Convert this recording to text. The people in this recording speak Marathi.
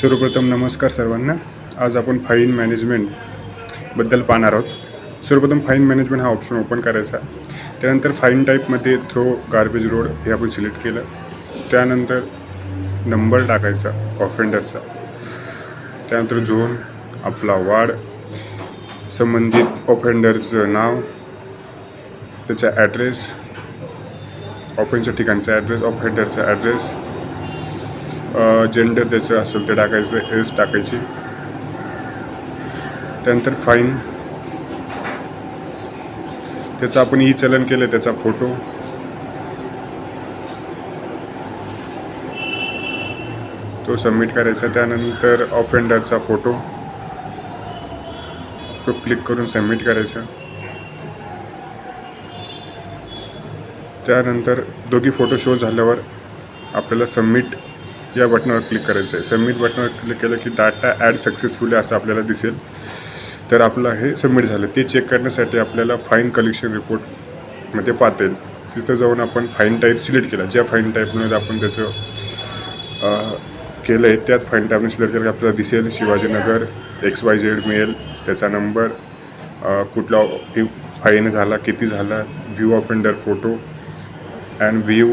सर्वप्रथम नमस्कार सर्वांना. आज आपण फाईन मॅनेजमेंटबद्दल पाहणार आहोत. सर्वप्रथम फाईन मॅनेजमेंट हा ऑप्शन ओपन करायचा. त्यानंतर फाईन टाईपमध्ये थ्रो गार्बेज रोड हे आपण सिलेक्ट केलं. त्यानंतर नंबर टाकायचा ऑफेंडरचा त्यानंतर झोन आपला वार्ड संबंधित ऑफेंडरचं नाव त्याचा ॲड्रेस ऑफेंडच्या ठिकाणचा ॲड्रेस ऑफेंडरचा ॲड्रेस जेंडर त्याचं असेल ते टाकायचं एज टाकायची. त्यानंतर फाईन त्याचं आपण ई चलन केलं त्याचा फोटो तो सबमिट करायचा त्यानंतर ऑफेंडरचा फोटो तो क्लिक करून सबमिट करायचा. त्यानंतर दोघी फोटो शो झाल्यावर आपल्याला सबमिट या बटनावर क्लिक करायचं आहे. सबमिट बटनावर क्लिक केलं की डाटा ॲड सक्सेसफुली असं आपल्याला दिसेल. तर आपलं हे सबमिट झालं. ते चेक करण्यासाठी आपल्याला फाईन कलेक्शन रिपोर्टमध्ये पाहता तिथं जाऊन आपण फाईन टाईप सिलेक्ट केला. ज्या फाईन टाईपमध्ये आपण त्याचं केलं आहे त्यात फाईन टाईपने सिलेक्ट केलं की आपल्याला दिसेल. शिवाजीनगर एक्स वाय झेड मिळेल त्याचा नंबर कुठला फाईन झाला किती झाला view offender photo and view